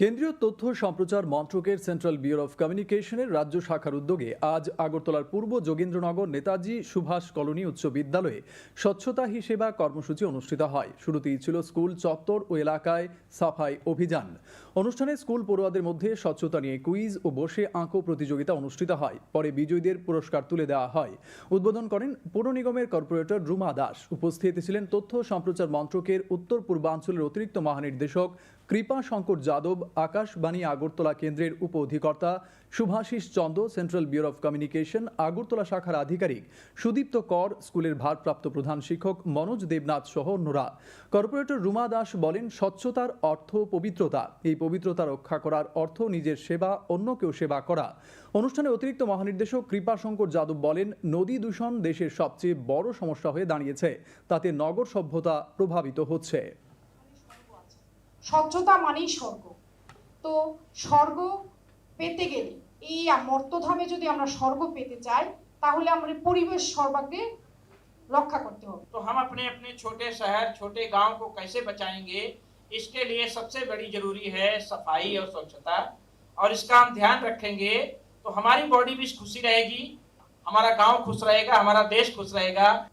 কেন্দ্রীয় তথ্য সম্প্রচার মন্ত্রকের সেন্ট্রাল ব্যুরো অফ কমিউনিকেশনের রাজ্য শাখার উদ্যোগে আজ আগরতলার পূর্ব যোগেন্দ্রনগর নেতাজি সুভাষ কলোনি উচ্চ বিদ্যালয়ে স্বচ্ছতা হি সেবা কর্মসূচি অনুষ্ঠিত হয়। শুরুতেই ছিল স্কুল চত্বর ও এলাকায় সাফাই অভিযান। অনুষ্ঠানে স্কুল পড়ুয়াদের মধ্যে স্বচ্ছতা নিয়ে কুইজ ও বসে আঁকো প্রতিযোগিতা অনুষ্ঠিত হয়। পরে বিজয়ীদের পুরস্কার তুলে দেওয়া হয়। উদ্বোধন করেন পৌর নিগমের কর্পোরেটর রুমা দাস। উপস্থিত ছিলেন তথ্য সম্প্রচার মন্ত্রকের উত্তর পূর্বাঞ্চলের অতিরিক্ত মহানির্দেশক কৃপা শঙ্কর যাদব আকাশবাণী আগরতলা কেন্দ্রের উপ অধিকর্তা Subhasis Chanda, central bureau of communication, Agartala শাখার আধিকারিক সুদীপ্ত কর, স্কুলের ভারপ্রাপ্ত প্রধান শিক্ষক মনোজ দেবনাথ সহ অন্যরা। কর্পোরেটর রুমা দাস বলেন, স্বচ্ছতার অর্থ পবিত্রতা। এই পবিত্রতা রক্ষা করার অর্থ নিজের সেবা, অন্যকেও সেবা করা। অনুষ্ঠানে অতিরিক্ত মহানির্দেশক কৃপাশঙ্কর যাদব বলেন, নদী দূষণ দেশের সবচেয়ে বড় সমস্যা হয়ে দাঁড়িয়েছে। তাতে নগর সভ্যতা প্রভাবিত হচ্ছে। স্বচ্ছতা মানেই স্বর্গ। তো স্বর্গ পেতে গেলে এই মর্তধামে যদি আমরা স্বর্গ পেতে চাই তাহলে আমাদের পরিবেশ সর্বাগ্রে রক্ষা করতে হবে तो हम अपने अपने छोटे शहर छोटे गांव को कैसे बचाएंगे इसके लिए सबसे बड़ी जरूरी है सफाई और स्वच्छता और इसका हम ध्यान रखेंगे तो हमारी बॉडी भी खुशी रहेगी हमारा गांव खुश रहेगा हमारा देश खुश रहेगा